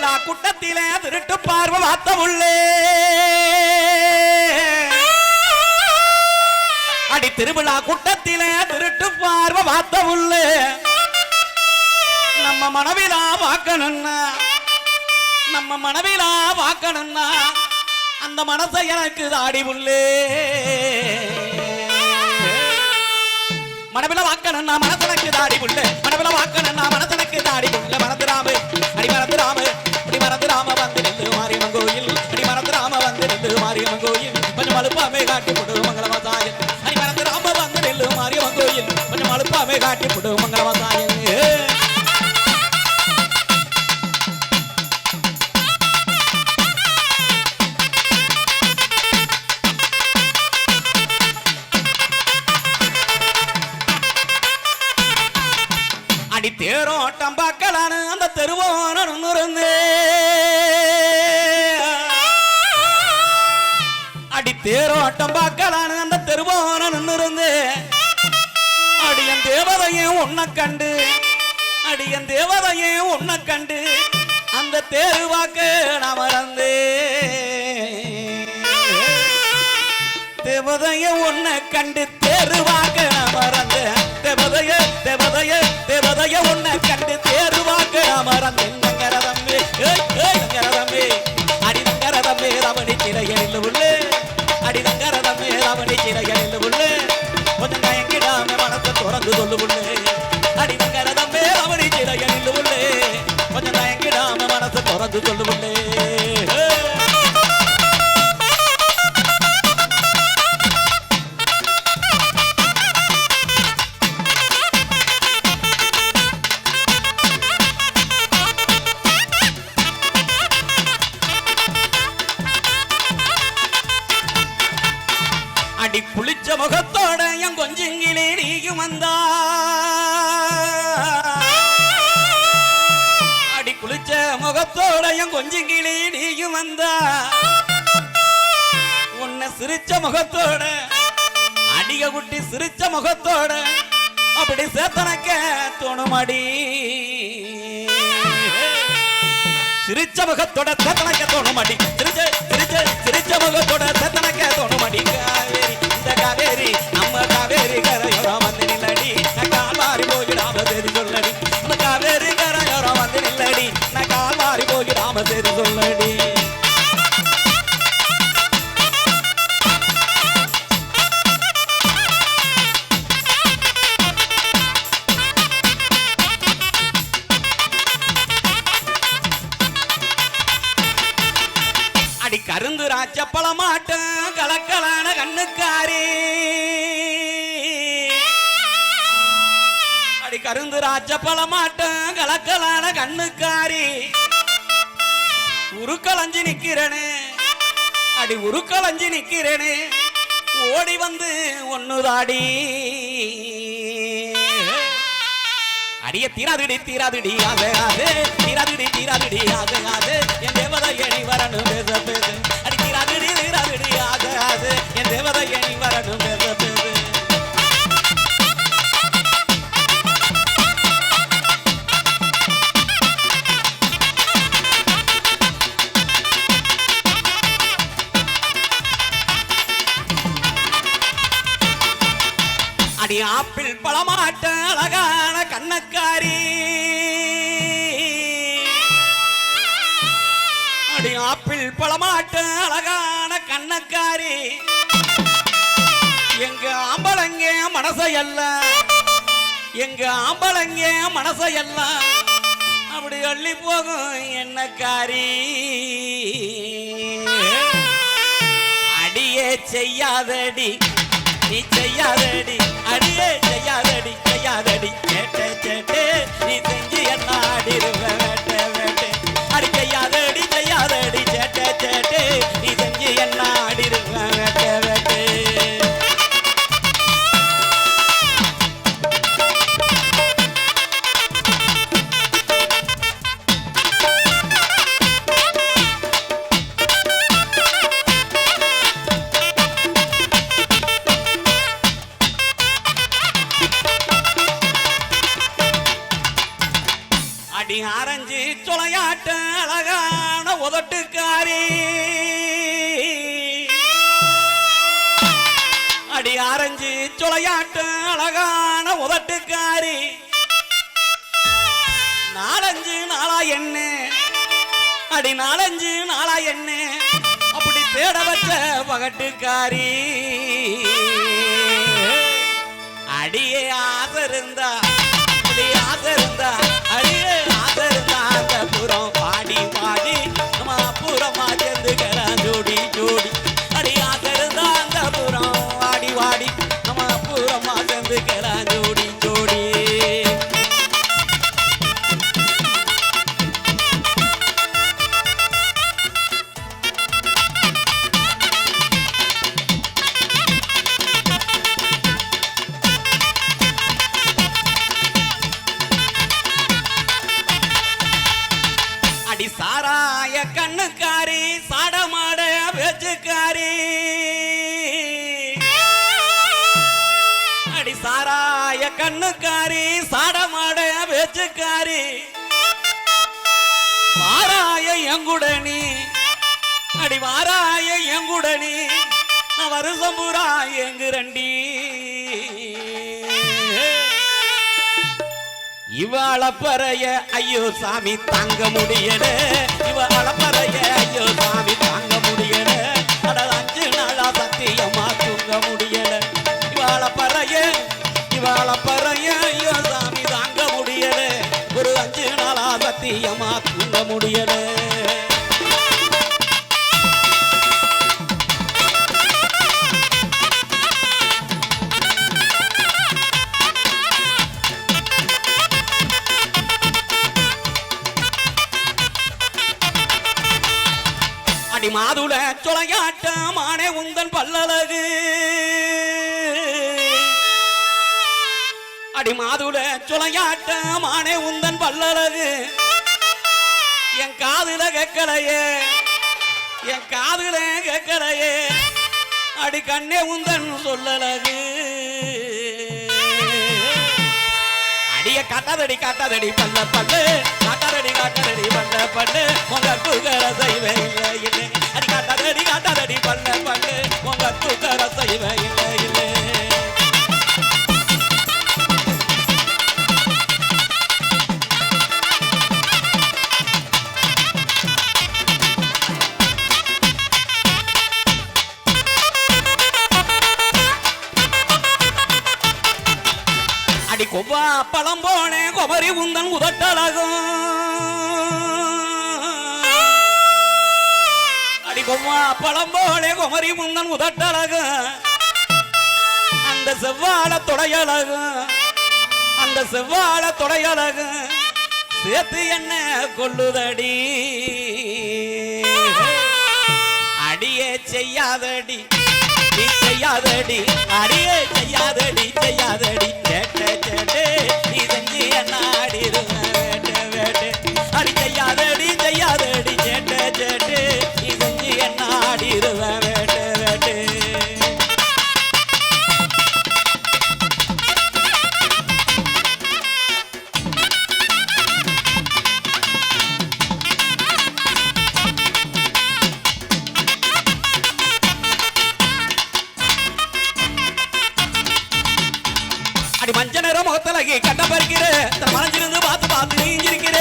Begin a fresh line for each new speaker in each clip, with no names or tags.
திருவிழா கூட்டத்திலே திருட்டு பார்வை வாத்த உள்ளே அடி திருவிழா கூட்டத்திலே திருட்டு பார்வை வாத்த உள்ளே நம்ம மனவிலா வாக்கணும்னா நம்ம மனவிலா வாக்கணும்னா அந்த மனசை எனக்கு தாடி உள்ளே. மனவில வாக்கணும்னா மனசனக்கு தாடி உள்ளே. மனவில வாக்கணும்னா மனசனக்கு தாடி உள்ள. மறந்துராம அடி மறந்துராம அடி மறந்துராம வந்து நின்று மாரியம்மன் கோயில். அடி மறந்துராம வந்து நின்று மாரியம்மன் கோயில். கொஞ்சம் அழுப்பாமே காட்டி போடு மங்களவசாயம் அடி மறந்துராம வந்து நின்று மாரியம்மன் கோயில். கொஞ்சம் அழுப்பாமே காட்டி போடு மங்களவசாயம் அடி தேரோட்டம் பார்க்கலான்னு அந்த தெருவோரம் இருந்து தேரோட்டம் பார்க்கலான்னு அந்த தெருவோரம் இருந்து அடியன் தேவதையும் உன்னை கண்டு அடியன் தேவதையும் உன்னை கண்டு அந்த தேருவாக்க நான் மறந்தே தேவதைய உன்னை கண்டு தேருவாக்க நான் மறந்தேன். தேவதைய தேவதைய தேவதைய உன்னை கண்டு தேருவாக்க நான் மறந்தேன். நங்கரதம்பே ஏய் ஏய் நங்கரதம்பே அடி நங்கரதம்பே ரமணி சிறையில் உள்ளே மனசை திறந்து அடி குளிச்ச முகத்தோட என் கொஞ்சங்கிலே நீயும் வந்தா முகத்தோடையும் கொஞ்சம் கொஞ்சிங்கிலே நீயும் வந்தா. உன்னை சிரிச்ச முகத்தோட அடிய குட்டி சிரிச்ச முகத்தோட அப்படி சேத்தனக்க தோணுமடி. சிரிச்ச முகத்தோட சேத்தனக்க தோணுமடி. சிரிச்ச சிரிச்ச சிரிச்ச முகத்தோட சேத்தனக்க தோணுமடி. காவேரி இந்த காவேரி நம்ம காவேரி கரையோரம் வந்து நிலடி காலா உருக்களஞ்சு நிக்கிறனே. அடி உருக்களஞ்சு நிக்கிறனே. ஓடி வந்து ஒன்னுதாடி அடிய தீராதுடி தீராதுடி ஆகாது ஆசை தீராதுடி தீராதுடி என் தேவதை எணி வரணும் பேச அடி தீராதுடி தீராதுடி ஆகாது என் தேவதை எணி வரணும் பேச அடி ஆப்பிள் பழமாட்ட அழகான கண்ணக்காரி. அடி ஆப்பிள் பழமாட்ட அழகான கண்ணக்காரி. எங்க ஆம்பளங்க மனசையல்ல எங்க ஆம்பளங்க மனசையெல்லாம் அப்படி அள்ளி போகும் என்னக்காரி. அடியே செய்யாதடி. நீ செய்யாதடி அடியே செய்யாதடி செய்யாதடி. கேட்ட கேட்டே. அடி ஆரஞ்சு அழகான உதட்டுக்காரி. அடி ஆரஞ்சு சுளையாட்ட அழகான உதட்டுக்காரி. நாலஞ்சு நாளா என்ன அடி நாலஞ்சு நாளா என்ன அப்படி தேட வச்ச பகட்டுக்காரி. அடியே ஆசை இருந்தா அடி ஆசை இருந்தா அடியே. கண்ணுக்காரி சாடமாட பேச்சுக்காரி. வாராய எங்குடனி? அடி வாராய எங்குடனி? நான் வருஷம் பூரா எங்குரண்டி? இவ அளப்பறைய ஐயோ சாமி தாங்க முடியல. இவ அளப்பறைய ஐயோ சாமி. சாமி தாங்க முடியல. ஒரு அஞ்சு நாளா சத்தியமா தூங்க முடியல. அடி மாதுள சுளையாட்ட மானே உந்தன் பல்லழகு. அடி மாதுல சுளையாட்ட மானே உந்தன் பல்லழகு. என் காதுல கேட்கலையே என் காதுல கேட்கலையே அடி கண்ணே உந்தன் சொல்லலகு அடிய காட்டாதடி காட்டாதடி பல்ல பல்லு. காட்டாதடி காட்டாதடி பல்ல பல்லு. உங்க தூக்கர செய்வ இல்லை இல்லை. அடி காட்டாதடி காட்டாதடி பல்ல பல்லு. உங்க தூக்கர செய்வ இல்லை இல்லை. கொவ்வா பழம் போனே கொமரி உந்தன் உதட்டழகும் அடி கொவ்வா பழம் போனே கொமரி உந்தன் உதட்டழகும் அந்த செவ்வாழ தொடையழகும். அந்த செவ்வாழ தொடையழகும். சேர்த்து என்ன கொள்ளுதடி? அடியே செய்யாதடி. செய்யாதடி அடியே செய்யாதடி செய்யாதடி கேட்ட கேட்டே அடி நேரம் முகத்தலகி கண்ண பறிக்கிற மறைஞ்சிருந்து பார்த்து பார்த்து நீஞ்சிருக்கிற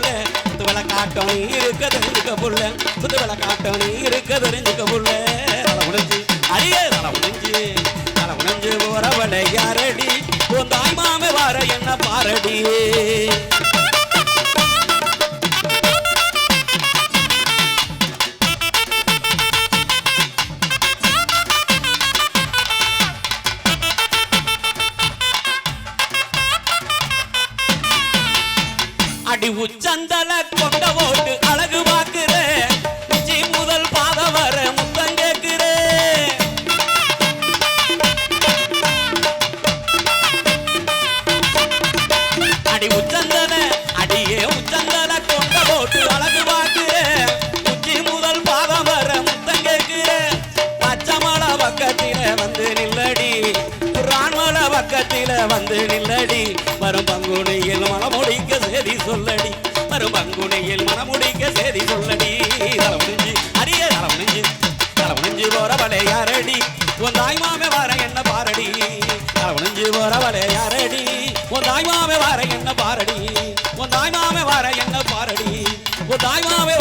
புள்ள சுத்து வேலை காட்டம் நீ இருக்க தெரிஞ்சுக்க புள்ள. சுத்து வேலை காட்டம் நீ இருக்க தெரிஞ்சுக்க புள்ள. தலை உடைஞ்சு அடியே தலை உடைஞ்சு தலை உடைஞ்சு போறவளை யாரடி? உன் தாய் மாமே வார என்ன பாரடியே வரவலே யாரடி? உன் தாய்மாவே வார என்ன பாரடி? உன் தாய்மாவே வார என்ன பாரடி? உன்
தாய்மாவே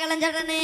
கலைஞரனே.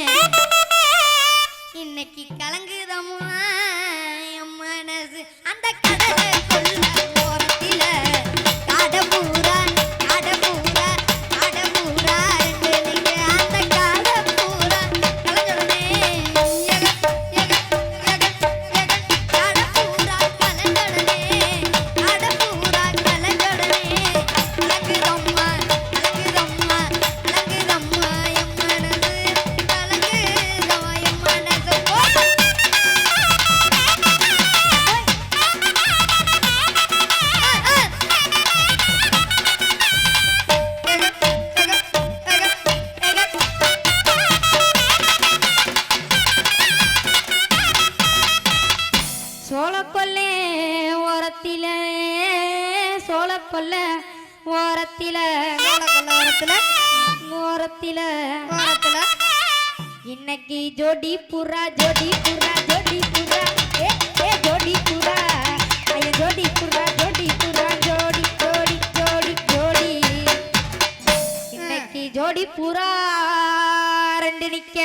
பூரா ரெண்டு நிக்க.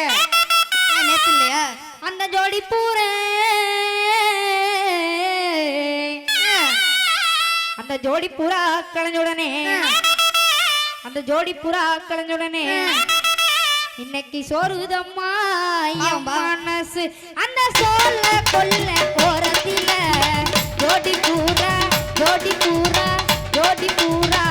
நேத்து இல்லையா? அந்த ஜோடி பூர. அந்த ஜோடி புறா களைஞ்சுடனே அந்த ஜோடி புறா களைஞ்சுடனே இன்னைக்கு சோறுதம்மா மனசு. அந்த சோல கொல்ல போறதில்ல. ஜோடி பூரா ஜோடி பூரா ஜோடி பூரா.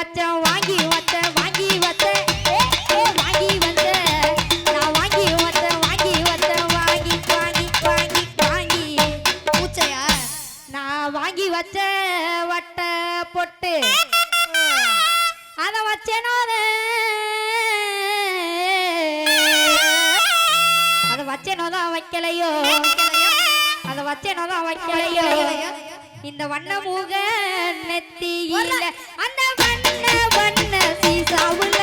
வச்சேன் வாங்கி வச்சேன் வாங்கி வச்சேன். வாங்கி வந்தேன் நான் வாங்கி வச்சேன் வாங்கி வச்சேன் வாங்கி வாங்கி வாங்கி வாங்கி. பூச்சையா? நான் வாங்கி வச்சேன் வட்ட பொட்டு. அதை வச்சேனோ அதை வச்சேனோ தான் வைக்கலையோ? அதை வச்சேனோ தான் வைக்கலையோ? இந்த வண்ண மூக நெத்தியில சீசா உள்ள